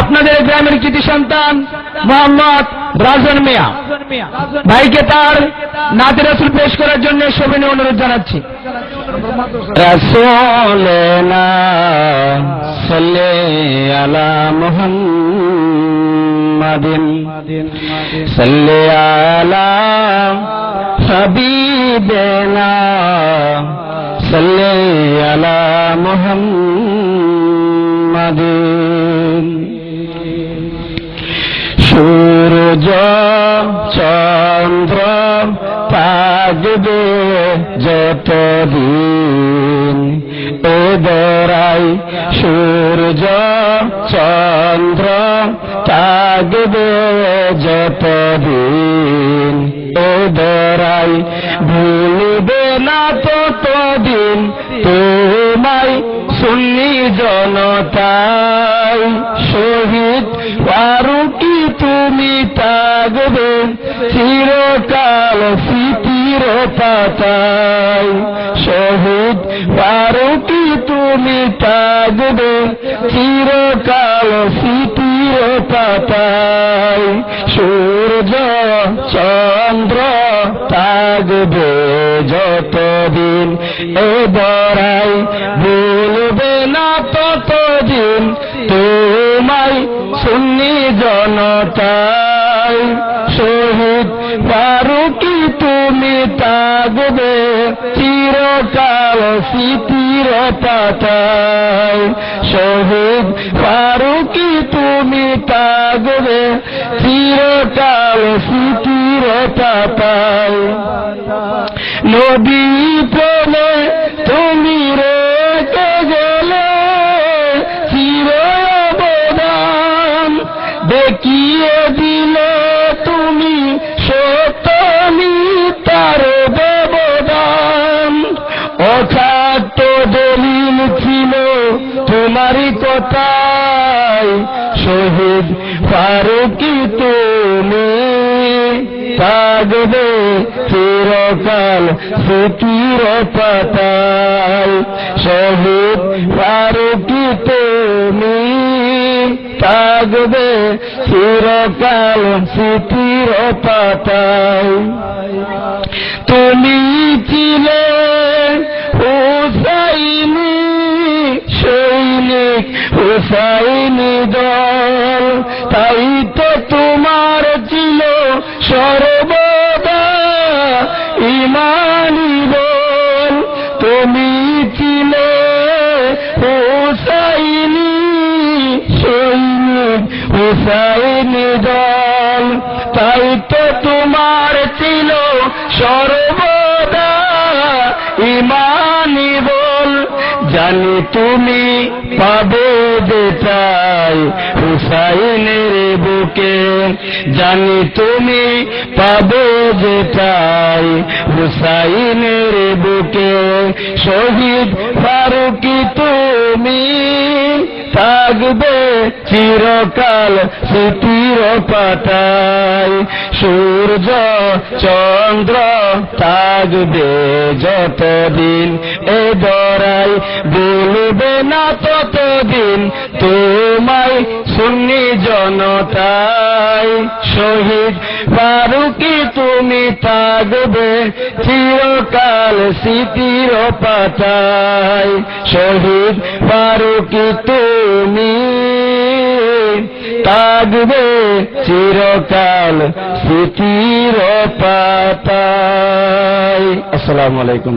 আপনাদের গ্রামের কৃতি সন্তান মোহাম্মদ রাজন মিয়া। ভাইকে তার নাতি রাসুল পেশ করার জন্য সবিনী অনুরোধ জানাচ্ছি। হাবিবিনা। সাল্লি আলা মুহাম্মাদিন। সূর্য চন্দ্র থাকবে যতদিন। এ দরাই সূর্য চন্দ্র থাকবে যতদিন। এ দরাই ভুলবে না ততদিন তোমায় সুন্নি জনতাই শহীদ ফারুকি তুমি থাকবে চিরকাল স্মৃতির পাতায়। শহীদ ফারুকি তুমি থাকবে চিরকাল স্মৃতির পাতায়। সূর্য, চন্দ্র থাকবে যতদিন এ দরাই সুন্নি জনতাই, শহীদ ফারুকি, তুমি থাকবে চিরকাল স্মৃতির পাতায়। শহীদ ফারুকি, তুমি থাকবে চিরকাল স্মৃতির পাতায়। নদী প্রেমে তোমারই কথায় শহীদ ফারুকি তুমি। থাকবে চিরকাল সুতির পাতায় শহীদ ফারুকি তুমি। থাকবে চিরকাল স্মৃতির পাতায় তুমি ছিলে হুসাইনি হুসাইনি দল, তাই তো তোমার ছিল সর্বদা ইমানি বল। তুমি সৈনিক দল, তাই তো তোমার ছিল সর্বদা জানি তুমি পাবে। যেটাই হুসাইনের বুকে। জানি তুমি পাবে যেটাই হুসাইনের বুকে। শহীদ ফারুকি তুমি থাকবে চিরকাল স্মৃতির পাতায়। সূর্য, চন্দ্র থাকবে যতদিন এ দরাই বলবে না ততদিন। তোমায় সুন্নি জনতাই শহীদ। ফারুকি তুমি থাকবে চিরকাল স্মৃতির পাতায়। শহীদ ফারুকি তুমি থাকবে চিরকাল স্মৃতির পাতায়। আসসালামু আলাইকুম